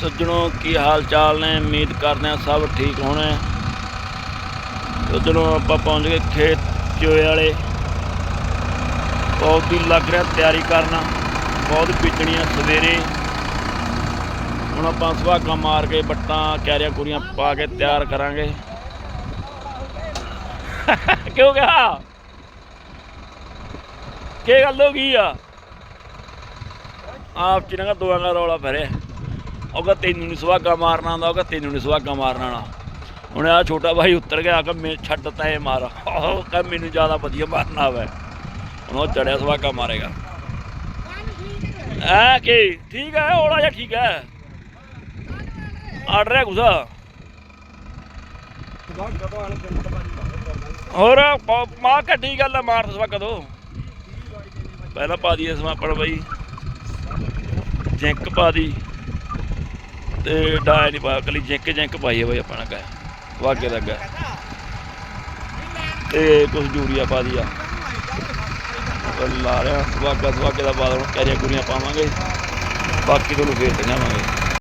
ਸੱਜਣੋ, ਕੀ ਹਾਲ ਚਾਲ ਨੇ? ਉਮੀਦ ਕਰਦੇ ਹਾਂ ਸਭ ਠੀਕ ਹੋਣੇ। ਸੱਜਣੋ, ਆਪਾਂ ਪਹੁੰਚ ਗਏ ਖੇਤ ਚੋਏ ਵਾਲੇ। ਬਹੁਤ ਹੀ ਲੱਗ ਰਿਹਾ ਤਿਆਰੀ ਕਰਨਾ। ਬਹੁਤ ਬੀਜਣੀਆਂ ਸਵੇਰੇ। ਹੁਣ ਆਪਾਂ ਸੁਹਾਗਾ ਮਾਰ ਕੇ ਬੱਟਾਂ, ਕੈਰੀਆਂ ਕੁਰੀਆਂ ਪਾ ਕੇ ਤਿਆਰ ਕਰਾਂਗੇ। ਕਿਉਂ ਗਿਆ ਕੀ ਗੱਲ ਹੋ ਗਈ ਆ? ਆਪ ਚ ਨਾ ਦੋਆਂ ਦਾ ਰੌਲਾ ਫਰੇ ਉਹਗਾ ਤੈਨੂੰ ਨਹੀਂ ਸੁਹਾਗਾ ਮਾਰਨਾ ਆਉਂਦਾ, ਉਹਗਾ ਤੈਨੂੰ ਨਹੀਂ ਸੁਹਾਗਾ ਮਾਰਨਾ ਆਉਣਾ। ਹੁਣ ਆ ਛੋਟਾ ਭਾਈ ਉੱਤਰ ਗਿਆ ਕਿ ਮੈਂ ਛੱਡ ਤਾ ਇਹ ਮਾਰ। ਉਹ ਕਹ ਮੈਨੂੰ ਜ਼ਿਆਦਾ ਵਧੀਆ ਮਾਰਨਾ ਆਵੇ ਹੁਣ ਉਹ ਚੜਿਆ ਸੁਹਾਗਾ ਮਾਰੇਗਾ। ਐ ਕੀ, ਠੀਕ ਹੈ ਔਲਾ ਜਿਹਾ ਠੀਕ ਹੈ ਆੜ ਰਿਹਾ ਗੁੱਸਾ। ਹੋਰ ਮਾਂ ਕੱਢੀ ਗੱਲ ਆ ਮਾਰ ਸਵਾ ਕਦੋਂ ਪਹਿਲਾਂ ਪਾ ਦਈਏ ਸਮਾਪੜ ਬਈ। ਜਿੰਕ ਪਾ ਦੀ। ਤੇ ਡਾਇ ਨਹੀਂ ਪਾ ਕਲੀ ਜੈਂਕ ਪਾਈ ਪਾਈਏ ਬਈ ਆਪਣਾ ਕਾ ਵਾਗੇ ਦਾ ਗਾ ਤੇ ਕੁਝ ਜੂਰੀਆ ਪਾ ਦਿਆ ਲਾ ਰਿਹਾ, ਵਾਗਾ, ਵਾਗੇ ਦਾ ਬਾਦ ਹੁਣ ਕੈਰੀਆਂ ਕੁਰੀਆਂ ਪਾਵਾਂਗੇ। ਬਾਕੀ ਤੁਹਾਨੂੰ ਫੇਰ ਦਿਖਾਵਾਂਗੇ।